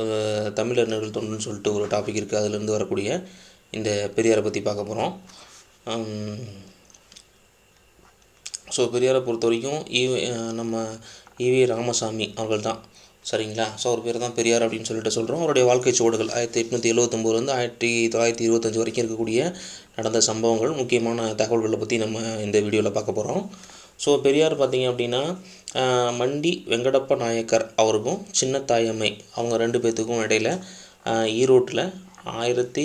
So தமிழறிஞர்கள் தொண்டுன்னு சொல்லிட்டு ஒரு topic இருக்குது அதுலேருந்து வரக்கூடிய இந்த பெரியாரை பற்றி பார்க்க போகிறோம் ஸோ பெரியாரை பொறுத்த வரைக்கும் ஈவ நம்ம ஈவி ராமசாமி அவர்கள் தான் சரிங்களா? ஸோ அவர் பேர் தான் பெரியார் அப்படின்னு சொல்லிட்டு சொல்கிறோம் அவருடைய வாழ்க்கை சுவடுகள் ஆயிரத்தி எட்நூற்றி எழுபத்தொம்போதுலேருந்து ஆயிரத்தி தொள்ளாயிரத்தி இருபத்தஞ்சி வரைக்கும் இருக்கக்கூடிய நடந்த சம்பவங்கள் முக்கியமான தகவல்களை பற்றி நம்ம இந்த வீடியோவில் பார்க்க போகிறோம் ஸோ பெரியார் பார்த்தீங்க அப்படின்னா மண்டி வெங்கடப்ப நாயக்கர் அவருக்கும் சின்ன தாயம்மை அவங்க ரெண்டு பேர்த்துக்கும் இடையில் ஈரோட்டில் ஆயிரத்தி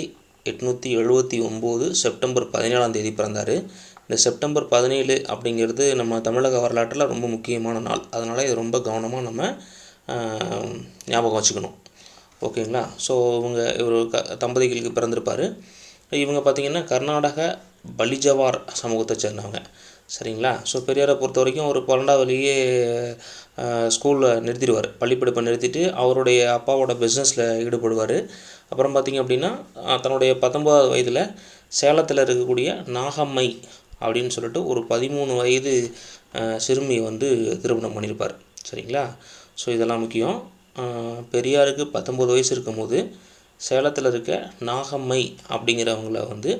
எட்நூற்றி எழுபத்தி ஒம்பது செப்டம்பர் பதினேழாம் தேதி பிறந்தார். இந்த செப்டம்பர் பதினேழு அப்படிங்கிறது நம்ம தமிழக வரலாற்றில் ரொம்ப முக்கியமான நாள். அதனால் இது ரொம்ப கவனமாக நம்ம ஞாபகம் வச்சுக்கணும். ஓகேங்களா? ஸோ இவங்க இவர் க தம்பதிகளுக்கு பிறந்திருப்பார். இவங்க பார்த்திங்கன்னா கர்நாடக பலிஜவார் சமூகத்தை சேர்ந்தவங்க. சரிங்களா? ஸோ பெரியாரை பொறுத்த வரைக்கும் ஒரு பன்னெண்டாவதுலேயே ஸ்கூலில் நிறுத்திடுவார். பள்ளிப்படிப்பை நிறுத்திட்டு அவருடைய அப்பாவோட பிஸ்னஸில் ஈடுபடுவார். அப்புறம் பார்த்திங்க அப்படின்னா தன்னுடைய பத்தொன்பதாவது வயதில் சேலத்தில் இருக்கக்கூடிய நாகம்மை அப்படின்னு சொல்லிட்டு ஒரு பதிமூணு வயது சிறுமியை வந்து திருமணம் பண்ணியிருப்பார் சரிங்களா? ஸோ இதெல்லாம் முக்கியம். பெரியாருக்கு பத்தொம்பது வயசு இருக்கும்போது சேலத்தில் இருக்க நாகம்மை அப்படிங்கிறவங்கள வந்து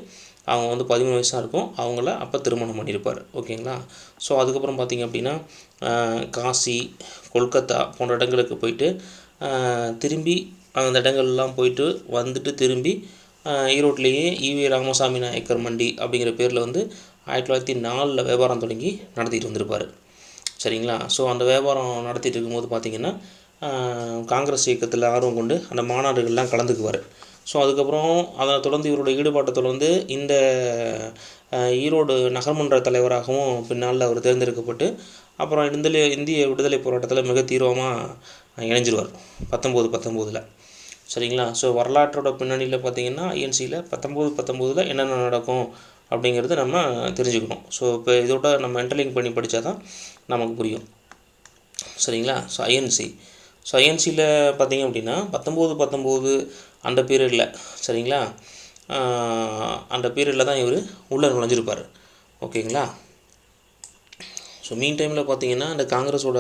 அவங்க வந்து பதிமூணு வயசாக இருக்கும். அவங்கள அப்போ திருமணம் பண்ணியிருப்பார் ஓகேங்களா? ஸோ அதுக்கப்புறம் பார்த்திங்க அப்படின்னா காசி கொல்கத்தா போன்ற இடங்களுக்கு போயிட்டு திரும்பி அந்த இடங்கள்லாம் போயிட்டு வந்துட்டு திரும்பி ஈரோட்லேயே ஈவி ராமசாமி நாயக்கர் மண்டி அப்படிங்கிற பேரில் வந்து ஆயிரத்தி தொள்ளாயிரத்தி நாலில் வியாபாரம் தொடங்கி நடத்திட்டு வந்திருப்பார். சரிங்களா? ஸோ அந்த வியாபாரம் நடத்திட்டு இருக்கும்போது பார்த்திங்கன்னா காங்கிரஸ் இயக்கத்தில் ஆர்வம் கொண்டு அந்த மாநாடுகள்லாம் கலந்துக்குவார். ஸோ அதுக்கப்புறம் அதை தொடர்ந்து இவருடைய ஈடுபாட்டை தொடர்ந்து இந்த ஈரோடு நகர்மன்ற தலைவராகவும் பின்னால் அவர் தேர்ந்தெடுக்கப்பட்டு அப்புறம் இந்திய இந்திய விடுதலை போராட்டத்தில் மிக தீவிரமாக இணைஞ்சிருவார். பத்தொம்போது பத்தொம்போதில் சரிங்களா? ஸோ வரலாற்றோட பின்னணியில் பார்த்தீங்கன்னா ஐஎன்சியில் பத்தொம்போது பத்தொம்போதில் என்னென்ன நடக்கும் அப்படிங்கிறது நம்ம தெரிஞ்சுக்கணும். ஸோ இப்போ இதோட நம்ம இன்டர்லிங்க் பண்ணி படித்தா தான் நமக்கு புரியும். சரிங்களா? ஸோ ஐஎன்சி ஸோ ஐஎன்சியில் பார்த்தீங்க அப்படின்னா பத்தொம்போது பத்தொம்போது அந்த பீரியடில் சரிங்களா? அந்த பீரியடில் தான் இவர் உள்ளே நுழைஞ்சிருப்பார். ஓகேங்களா? ஸோ மீன் டைமில் பார்த்தீங்கன்னா இந்த காங்கிரஸோட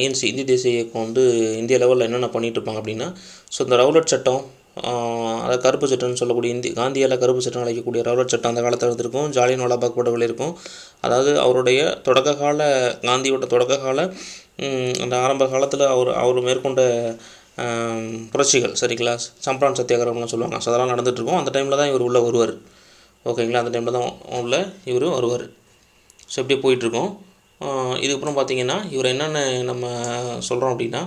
ஐஎன்சி இந்திய தேசிய இயக்கம் வந்து இந்திய லெவலில் என்னென்ன பண்ணிகிட்ருப்பாங்க அப்படின்னா ஸோ இந்த ரவுலட் சட்டம் அதாவது கருப்பு சட்டம்னு சொல்லக்கூடிய இந்தி காந்தியால் கருப்பு சட்டம் அழைக்கக்கூடிய ரவுலட் சட்டம் அந்த காலத்தில் இருந்திருக்கும். ஜாலியன் வாலாபாக் படுகொலை இருக்கும். அதாவது அவருடைய தொடக்க கால காந்தியோட தொடக்க கால அந்த ஆரம்ப காலத்தில் அவர் அவர் மேற்கொண்ட புரட்சிகள் சரிங்களா? சம்பரான் சத்தியாகிரகம்லாம் சொல்லுவாங்க. ஸோ அதெல்லாம் நடந்துகிட்ருக்கும் அந்த டைமில் தான் இவர் உள்ளே வருவார். ஓகேங்களா? அந்த டைமில் தான் உள்ள இவர் வருவார். ஸோ இப்படியே போயிட்டுருக்கோம். இதுக்கப்புறம் பார்த்தீங்கன்னா இவர் என்னென்ன நம்ம சொல்கிறோம் அப்படின்னா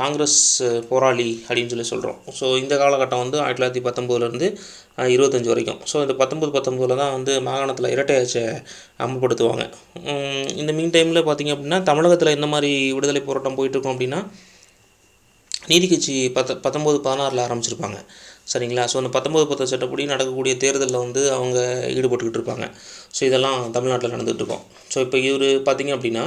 காங்கிரஸ் போராளி அப்படின்னு சொல்லி சொல்கிறோம் ஸோ இந்த காலகட்டம் வந்து ஆயிரத்தி தொள்ளாயிரத்தி பத்தொம்போதுலேருந்து இருபத்தஞ்சி வரைக்கும். ஸோ இந்த பத்தொம்பது பத்தொம்போதில் தான் வந்து மாகாணத்தில் இரட்டை அமல்படுத்துவாங்க. இந்த மீன் டைமில் பார்த்தீங்க அப்படின்னா தமிழகத்தில் எந்த மாதிரி விடுதலை போராட்டம் போயிட்டுருக்கோம் அப்படின்னா நீதி கட்சி பத்த பத்தொம்போது பதினாறில் ஆரம்பிச்சிருப்பாங்க. சரிங்களா? ஸோ அந்த பத்தொம்போது பத்து சட்டப்படி நடக்கக்கூடிய தேர்தலில் வந்து அவங்க ஈடுபட்டுக்கிட்டு இருப்பாங்க. ஸோ இதெல்லாம் தமிழ்நாட்டில் நடந்துகிட்டு இருக்கோம் ஸோ இப்போ இவர் பார்த்தீங்க அப்படின்னா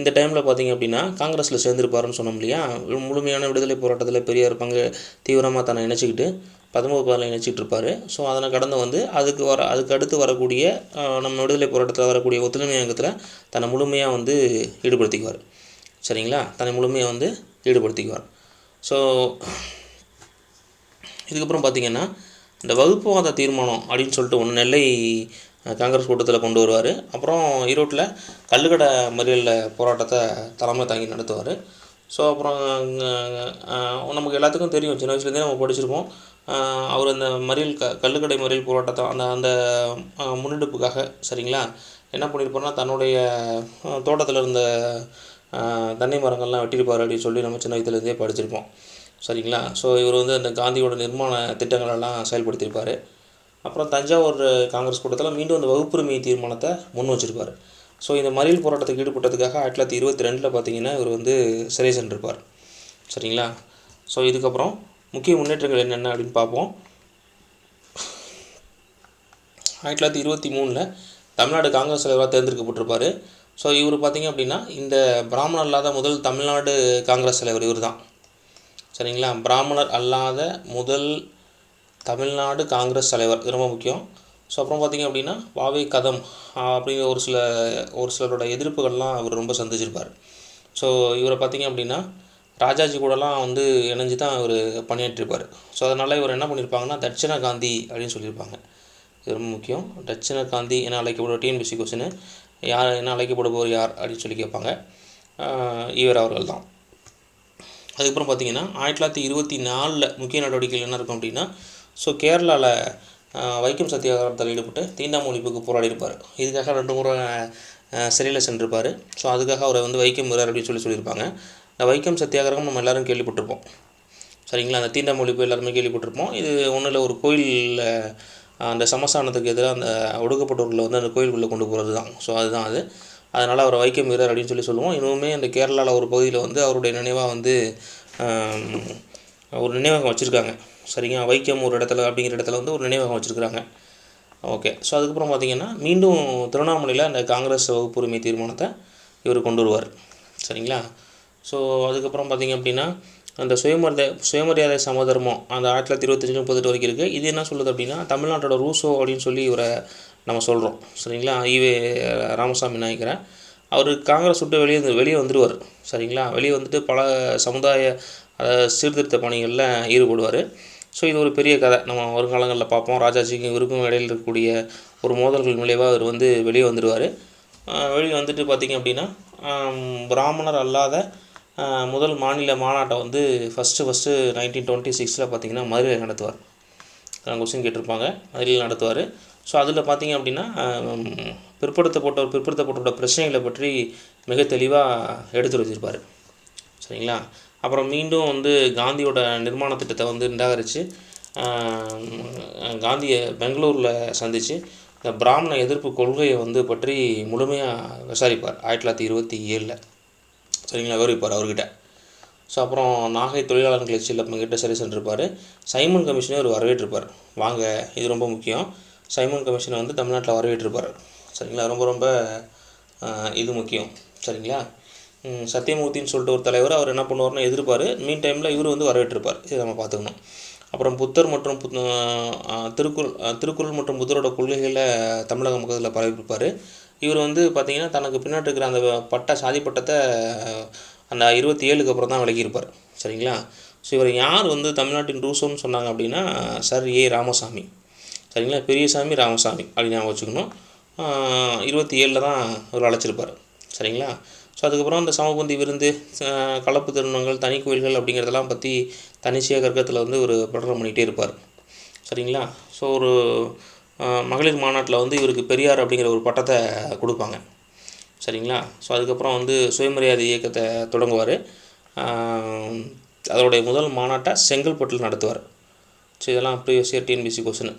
இந்த டைமில் பார்த்தீங்க அப்படின்னா காங்கிரஸில் சேர்ந்துருப்பாருன்னு சொன்னோம் இல்லையா? முழுமையான விடுதலை போராட்டத்தில் பெரியார் பங்கு தீவிரமாக தன்னை இணைச்சிக்கிட்டு பத்தொம்பது பதில் இணைச்சிட்டு இருப்பார் ஸோ அதனை கடந்து வந்து அதுக்கு வர அதுக்கு அடுத்து வரக்கூடிய நம்ம விடுதலை போராட்டத்தில் வரக்கூடிய ஒத்துழைமை இயக்கத்தில் தன்னை முழுமையாக வந்து ஈடுபடுத்திக்குவார். சரிங்களா? தன்னை முழுமையாக வந்து ஈடுபடுத்திக்குவார். ஸோ இதுக்கப்புறம் பார்த்தீங்கன்னா இந்த வகுப்புவாத தீர்மானம் அப்படின்னு சொல்லிட்டு ஒன்று நெல்லை காங்கிரஸ் கூட்டத்தில் கொண்டு வருவார். அப்புறம் ஈரோட்டில் கல்லுக்கடை மறியலில் போராட்டத்தை தலைமை தாங்கி நடத்துவார். ஸோ அப்புறம் நமக்கு எல்லாத்துக்கும் தெரியும். சின்ன வயசுலேருந்தே நம்ம படிச்சிருப்போம். அவர் அந்த மறியல் க கல்லுக்கடை மறியல் போராட்டத்தை அந்த அந்த முன்னெடுப்புக்காக சரிங்களா? என்ன பண்ணியிருப்பார்னா தன்னுடைய தோட்டத்தில் இருந்த தென்னை மரங்கள்லாம் வெட்டியிருப்பார் அப்படின்னு சொல்லி நம்ம சின்ன வயதுலேருந்தே படிச்சிருப்போம். சரிங்களா? ஸோ இவர் வந்து அந்த காந்தியோட நிர்மாண திட்டங்களெல்லாம் செயல்படுத்தியிருப்பார். அப்புறம் தஞ்சாவூர் காங்கிரஸ் கூட்டத்தில் மீண்டும் அந்த வகுப்புரிமை தீர்மானத்தை முன் வச்சிருப்பார். ஸோ இந்த மறியல் போராட்டத்துக்கு ஈடுபட்டதுக்காக ஆயிரத்தி தொள்ளாயிரத்தி இருபத்தி ரெண்டில் பார்த்தீங்கன்னா இவர் வந்து சிறை சென்றிருப்பார் சரிங்களா? ஸோ இதுக்கப்புறம் முக்கிய முன்னேற்றங்கள் என்னென்ன அப்படின்னு பார்ப்போம். ஆயிரத்தி தொள்ளாயிரத்தி இருபத்தி மூணில் தமிழ்நாடு காங்கிரஸ் தலைவராக தேர்ந்தெடுக்கப்பட்டிருப்பார். ஸோ இவர் பார்த்தீங்க அப்படின்னா இந்த பிராமணர் அல்லாத முதல் தமிழ்நாடு காங்கிரஸ் தலைவர் இவர் தான். சரிங்களா? பிராமணர் அல்லாத முதல் தமிழ்நாடு காங்கிரஸ் தலைவர். இது ரொம்ப முக்கியம். ஸோ அப்புறம் பார்த்திங்க அப்படின்னா வாவே கதம் அப்படிங்கிற ஒரு சில ஒரு சிலரோட எதிர்ப்புகள்லாம் அவர் ரொம்ப சந்திச்சிருப்பார். ஸோ இவரை பார்த்திங்க அப்படின்னா ராஜாஜி கூடலாம் வந்து இணைஞ்சு தான் இவர் பணியாற்றிருப்பார். ஸோ அதனால் இவர் என்ன பண்ணியிருப்பாங்கன்னா தட்சிண காந்தி அப்படின்னு சொல்லியிருப்பாங்க. இது ரொம்ப முக்கியம். தட்சிண காந்தி என அழைக்கப்படுற டிஎன்பிசி கொஸ்டின் யார் என்ன அழைக்கப்படுபவர் யார் அப்படின்னு சொல்லி கேட்பாங்க. இவர் அவர்கள் தான் அதுக்கப்புறம் பார்த்தீங்கன்னா ஆயிரத்தி தொள்ளாயிரத்தி இருபத்தி நாலில் முக்கிய நடவடிக்கைகள் என்ன இருக்கும் அப்படின்னா ஸோ கேரளாவில் வைக்கம் சத்தியாகிரகத்தில் ஈடுபட்டு தீண்டாமை ஒழிப்புக்கு போராடி இருப்பார் இதுக்காக ரெண்டு முறை சிறையில் சென்றிருப்பார். ஸோ அதுக்காக அவரை வந்து வைக்கம் வீரர் அப்படின்னு சொல்லி சொல்லியிருப்பாங்க. இந்த வைக்கம் சத்தியாகிரகம் நம்ம எல்லோரும் கேள்விப்பட்டிருப்போம். சரிங்களா? அந்த தீண்டாமை ஒழிப்பு எல்லாருமே கேள்விப்பட்டிருப்போம். இது ஒன்றும் இல்லை ஒரு கோயிலில் அந்த சமஸ்தானத்துக்கு எதிராக அந்த ஒடுக்கப்பட்டவர்களை வந்து அந்த கோயிலுக்குள்ளே கொண்டு போகிறது தான் ஸோ அதுதான் அது. அதனால் அவர் வைக்கம் வீரர் அப்படின்னு சொல்லி சொல்லுவோம். இன்னுமே அந்த கேரளாவில் ஒரு பகுதியில் வந்து அவருடைய நினைவாக வந்து ஒரு நினைவகம் வச்சுருக்காங்க. சரிங்க வைக்கம் ஒரு இடத்துல அப்படிங்கிற இடத்துல வந்து ஒரு நினைவகம் வச்சுருக்குறாங்க. ஓகே. ஸோ அதுக்கப்புறம் பார்த்தீங்கன்னா மீண்டும் திருவண்ணாமலையில் அந்த காங்கிரஸ் வகுப்புரிமை தீர்மானத்தை இவர் கொண்டு வருவார். சரிங்களா? ஸோ அதுக்கப்புறம் பார்த்தீங்க அப்படின்னா அந்த சுயமரியாதை சுயமரியாதை சமதர்மம் அந்த ஆயிரத்தி தொள்ளாயிரத்தி இருபத்தஞ்சு முப்பத்தெட்டு வரைக்கும் இருக்குது இது என்ன சொல்லுது அப்படின்னா தமிழ்நாட்டோட ரூசோ அப்படின்னு சொல்லி இவரை நம்ம சொல்கிறோம் சரிங்களா? ஈவே ராமசாமி நாயக்கரை. அவர் காங்கிரஸ் விட்டு வெளியே வந்து வெளியே வந்துடுவார் சரிங்களா? வெளியே வந்துட்டு பல சமுதாய சீர்திருத்த பணிகளில் ஈடுபடுவார். ஸோ இது ஒரு பெரிய கதை. நம்ம வருங்காலங்களில் பார்ப்போம். ராஜாஜிக்கும் இவருக்கும் இடையில் இருக்கக்கூடிய ஒரு மோதல்கள் விளைவாக அவர் வந்து வெளியே வந்துடுவார் வெளியே வந்துட்டு பார்த்திங்க அப்படின்னா பிராமணர் அல்லாத முதல் மாநில மாநாட்டை வந்து ஃபஸ்ட்டு ஃபஸ்ட்டு நைன்டீன் டுவெண்ட்டி சிக்ஸில் பார்த்தீங்கன்னா மதுரையில் நடத்துவார். கொஸ்டின் கேட்டிருப்பாங்க. மதுரையில் நடத்துவார். ஸோ அதில் பார்த்தீங்க அப்படின்னா பிற்படுத்தப்பட்டோர் பிற்படுத்தப்பட்டோட பிரச்சனைகளை பற்றி மிக தெளிவாக எடுத்து வச்சிருப்பார். சரிங்களா? அப்புறம் மீண்டும் வந்து காந்தியோட நிர்மாண திட்டத்தை வந்து நிராகரித்து காந்தியை பெங்களூரில் சந்தித்து இந்த பிராமண எதிர்ப்பு கொள்கையை வந்து பற்றி முழுமையாக விசாரிப்பார் ஆயிரத்தி தொள்ளாயிரத்தி இருபத்தி ஏழில். சரிங்களா விவரிப்பார் அவர்கிட்ட. ஸோ அப்புறம் நாகை தொழிலாளர் கிளர்ச்சியில் பங்கிட்ட சரி சென்றிருப்பார். சைமன் கமிஷனை அவர் வரவேற்றிருப்பார். வாங்க இது ரொம்ப முக்கியம். சைமன் கமிஷனை வந்து தமிழ்நாட்டில் வரவேற்றிருப்பார். சரிங்களா ரொம்ப ரொம்ப இது முக்கியம். சரிங்களா? சத்தியமூர்த்தின்னு சொல்லிட்டு ஒரு தலைவர் அவர் என்ன பண்ணுவார்னு எதிர்ப்பார். மீன் டைமில் இவர் வந்து வரவேற்றிருப்பார். இதை நம்ம பார்த்துக்கணும். அப்புறம் புத்தர் மற்றும் புத் திருக்குறள் திருக்குறள் மற்றும் புத்தரோட கொள்கைகளை தமிழக மக்களில் பரவியிருப்பார். இவர் வந்து பார்த்திங்கன்னா தனக்கு பின்னாடி இருக்கிற அந்த பட்ட சாதி பட்டத்தை அந்த இருபத்தி ஏழுக்கு அப்புறம் தான் விலகியிருப்பார் சரிங்களா? ஸோ இவர் யார் வந்து தமிழ்நாட்டின் ரூசோன்னு சொன்னாங்க அப்படின்னா சர் ஏ. ராமசாமி. சரிங்களா? பெரியசாமி ராமசாமி அப்படின்னு ஞாபகம் வச்சுக்கணும். இருபத்தி ஏழில் தான் அவர் அழைச்சிருப்பார். சரிங்களா? ஸோ அதுக்கப்புறம் அந்த சமபந்தி விருந்து கலப்பு திருமணங்கள் தனி கோயில்கள் அப்படிங்கிறதெல்லாம் பற்றி தனிச்சையாக கற்கத்தில் வந்து ஒரு பிரகடனம் பண்ணிகிட்டே இருப்பார். சரிங்களா? ஸோ ஒரு மகளிர் மாநாட்டில் வந்து இவருக்கு பெரியார் அப்படிங்கிற ஒரு பட்டத்தை கொடுப்பாங்க. சரிங்களா? ஸோ அதுக்கப்புறம் வந்து சுயமரியாதை இயக்கத்தை தொடங்குவார். அதோடைய முதல் மாநாட்டை செங்கல்பட்டில் நடத்துவார். ஸோ இதெல்லாம் ப்ரீவியஸ் இயர் டிஎன்பிசி கொஸ்டின்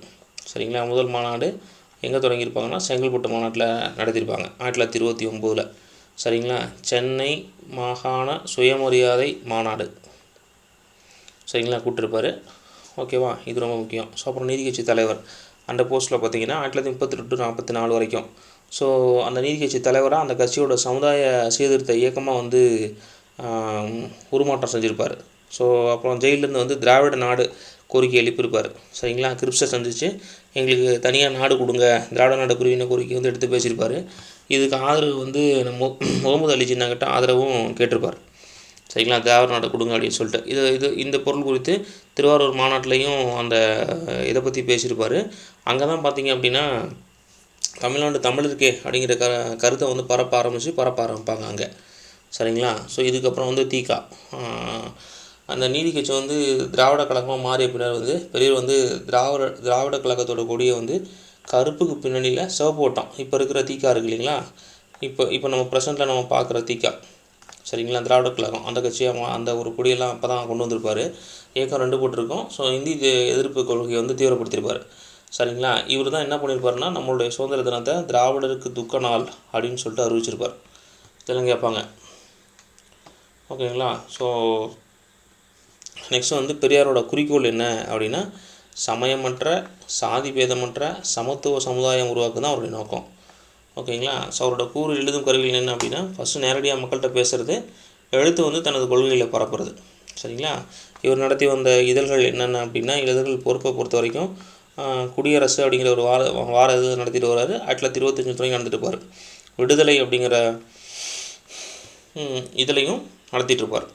சரிங்களா? முதல் மாநாடு எங்கே தொடங்கியிருப்பாங்கன்னா செங்கல்பட்டு மாநாட்டில் நடத்தியிருப்பாங்க ஆயிரத்தி தொள்ளாயிரத்தி இருபத்தி ஒம்போதில். சரிங்களா? சென்னை மாகாண சுயமரியாதை மாநாடு. சரிங்களா? கூப்பிட்டுருப்பாரு. ஓகேவா இது ரொம்ப முக்கியம். ஸோ அப்புறம் நீதி கட்சி தலைவர். அந்த போஸ்ட்டில் பார்த்தீங்கன்னா ஆயிரத்தி தொள்ளாயிரத்தி முப்பத்தி ரெண்டு நாற்பத்தி நாலு வரைக்கும். ஸோ அந்த நீதிக்கட்சி தலைவராக அந்த கட்சியோட சமுதாய சீர்திருத்த இயக்கமாக வந்து உருமாற்றம் செஞ்சுருப்பார். ஸோ அப்புறம் ஜெயிலேருந்து வந்து திராவிட நாடு கோரிக்கை எழுப்பியிருப்பார். சரிங்களா? கிரிப்ஸை சந்தித்து எங்களுக்கு தனியாக நாடு கொடுங்க. திராவிட நாடு பிரிவினை கோரிக்கை வந்து எடுத்து பேசியிருப்பார். இதுக்கு ஆதரவு வந்து நம்ம முகமது அலி ஜின்னாக்கிட்ட ஆதரவும் கேட்டிருப்பார். சரிங்களா? திராவிட நாடு கொடுங்க அப்படின்னு சொல்லிட்டு. இது இது இந்த பொருள் குறித்து திருவாரூர் மாநாட்டிலையும் அந்த இதை பற்றி பேசியிருப்பார். அங்கே தான் பார்த்தீங்க அப்படின்னா தமிழ்நாடு தமிழ் இருக்கே அப்படிங்கிற க கருத்தை வந்து பரப்ப ஆரம்பித்து பரப்ப ஆரம்பிப்பாங்க அங்கே. சரிங்களா? ஸோ இதுக்கப்புறம் வந்து தீகா அந்த நீதி கட்சி வந்து திராவிட கழகமாக மாறிய பின்னர் வந்து பெரியவர் வந்து திராவிட திராவிட கழகத்தோட கொடியை வந்து கருப்புக்கு பின்னணியில் சிவப்பு ஓட்டம் இப்போ இருக்கிற தீகா இருக்கு இல்லைங்களா? இப்போ இப்போ நம்ம ப்ரெசென்ட்டில் நம்ம பார்க்குற தீகா சரிங்களா? திராவிட கழகம். அந்த கட்சியாக அந்த ஒரு கொடியெல்லாம் அப்போ தான் கொண்டு வந்திருப்பார். இயக்கம் ரெண்டு போட்டிருக்கோம். ஸோ இந்தி எதிர்ப்பு கொள்கையை வந்து தீவிரப்படுத்தியிருப்பார். சரிங்களா? இவர் தான் என்ன பண்ணியிருப்பாருன்னா நம்மளுடைய சுதந்திர தினத்தை திராவிடருக்கு துக்க நாள் அப்படின்னு சொல்லிட்டு அறிவிச்சிருப்பார். இதெல்லாம் கேட்பாங்க. ஓகேங்களா? ஸோ நெக்ஸ்ட் வந்து பெரியாரோட குறிக்கோள் என்ன அப்படின்னா சமயமற்ற சாதி பேதமற்ற சமத்துவ சமுதாயம் உருவாக்கு தான் அவருடைய நோக்கம். ஓகேங்களா? ஸோ அவரோட கூறு எழுதும் கருவிகள் என்ன அப்படின்னா ஃபஸ்ட்டு நேரடியாக மக்கள்கிட்ட பேசுகிறது எழுத்து வந்து தனது கொள்கைகளை பரப்புறது. சரிங்களா? இவர் நடத்தி வந்த இதழ்கள் என்னென்ன அப்படின்னா இதழ்கள் பொறுப்பை பொறுத்த வரைக்கும் குடியரசு அப்படிங்கிற ஒரு வார வார இது நடத்திட்டு வர்றாரு ஆயிரத்தி தொள்ளாயிரத்தி இருபத்தஞ்சு தொடங்கி நடந்துட்டுருப்பார் விடுதலை அப்படிங்கிற இதழையும் நடத்திட்டுருப்பார் இருப்பார்.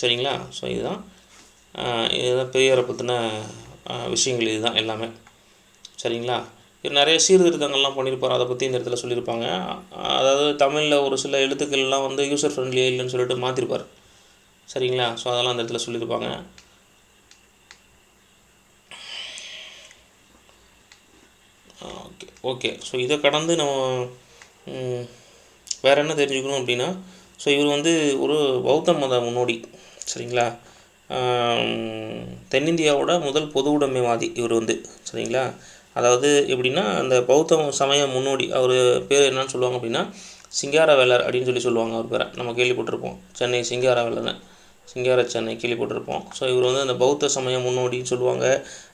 சரிங்களா? ஸோ இதுதான் இதுதான் பெரியாரை பற்றின விஷயங்கள். இதுதான் எல்லாமே. சரிங்களா? நிறைய சீர்திருத்தங்கள்லாம் பண்ணியிருப்பார் அதை பற்றி இந்த இடத்துல சொல்லியிருப்பாங்க. அதாவது தமிழில் ஒரு சில எழுத்துக்கள்லாம் வந்து யூசர் ஃப்ரெண்ட்லியே இல்லைன்னு சொல்லிட்டு மாற்றிருப்பார் சரிங்களா? ஸோ அதெல்லாம் அந்த இடத்துல சொல்லியிருப்பாங்க. ஓகே ஓகே ஸோ இதை கடந்து நம்ம வேறு என்ன தெரிஞ்சுக்கணும் அப்படின்னா ஸோ இவர் வந்து ஒரு பௌத்த மத முன்னோடி. சரிங்களா? தென்னிந்தியாவோட முதல் பொது உடைமைவாதி இவர் வந்து. சரிங்களா? அதாவது எப்படின்னா அந்த பௌத்த சமய முன்னோடி அவர் பேர் என்னன்னு சொல்லுவாங்க அப்படின்னா சிங்காரவேலர் அப்படின்னு சொல்லி சொல்லுவாங்க அவர் பேரை. நம்ம கேள்விப்பட்டிருப்போம். சென்னை சிங்காரவேலர் சிங்கார சென்னை கேள்விப்பட்டிருப்போம். ஸோ இவர் வந்து அந்த பௌத்த சமய முன்னோடின்னு சொல்லுவாங்க.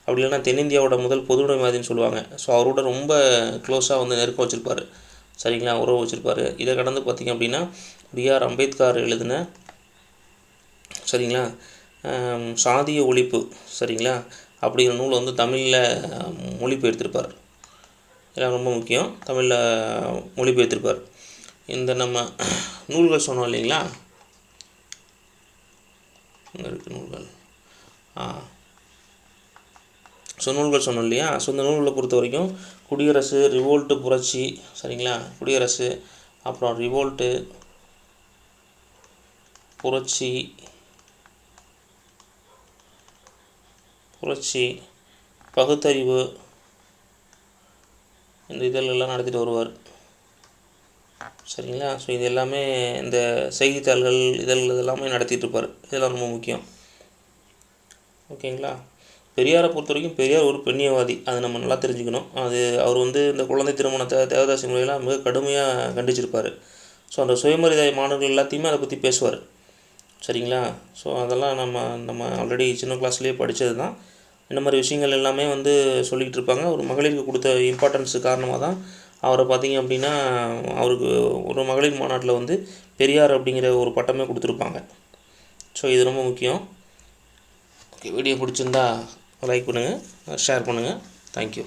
அப்படி இல்லைன்னா தென்னிந்தியாவோட முதல் பொதுவுடைமைவாதின்னு சொல்லுவாங்க. ஸோ அவரோட ரொம்ப க்ளோஸாக வந்து நெருக்கம் வச்சுருப்பார். சரிங்களா? உறவு வச்சுருப்பாரு. இதை கடந்து பார்த்திங்க அப்படின்னா பிஆர் அம்பேத்கர் எழுதின சரிங்களா? சாதிய ஒழிப்பு சரிங்களா? அப்படிங்கிற நூல் வந்து தமிழில் மொழிபெயர்த்திருப்பார். இதெல்லாம் ரொம்ப முக்கியம். தமிழில் மொழிபெயர்த்திருப்பார். இந்த நம்ம நூல்கள் சொன்னோம் இல்லைங்களா? இங்கே இருக்குது நூல்கள். ஆ. ஸோ நூல்கள் சொன்னோம் இல்லையா? ஸோ இந்த நூல்களை பொறுத்த வரைக்கும் குடியரசு ரிவோல்ட்டு புரட்சி சரிங்களா? குடியரசு அப்புறம் ரிவோல்ட்டு புரட்சி புரட்சி பகுத்தறிவு இந்த இதழெல்லாம் நடத்திட்டு வருவார். சரிங்களா? ஸோ இது எல்லாமே இந்த செய்தித்தாள்கள் இதழ்கள் இதெல்லாமே நடத்திட்டு இருப்பார். இதெல்லாம் ரொம்ப முக்கியம். ஓகேங்களா? பெரியாரை பொறுத்த வரைக்கும் பெரியார் ஒரு பெண்ணியவாதி. அது நம்ம நல்லா தெரிஞ்சுக்கணும். அது அவர் வந்து இந்த குழந்தை திருமணத்தை தேவதாசி முறையெல்லாம் மிக கடுமையாக கண்டிச்சிருப்பார். ஸோ அந்த சுயமரியாதை மாணவர்கள் எல்லாத்தையுமே அதை பற்றி பேசுவார். சரிங்களா? ஸோ அதெல்லாம் நம்ம நம்ம ஆல்ரெடி சின்ன கிளாஸ்லேயே படித்தது தான் இந்த மாதிரி விஷயங்கள் எல்லாமே வந்து சொல்லிக்கிட்டு இருப்பாங்க. ஒரு மகளிருக்கு கொடுத்த இம்பார்ட்டன்ஸு காரணமாக தான் அவரை பார்த்தீங்க அப்படின்னா அவருக்கு ஒரு மகளிர் மாநாட்டில் வந்து பெரியார் அப்படிங்கிற ஒரு பட்டமே கொடுத்துருப்பாங்க. ஸோ இது ரொம்ப முக்கியம். ஓகே வீடியோ பிடிச்சிருந்தா லைக் பண்ணுங்கள் ஷேர் பண்ணுங்கள் தேங்க்யூ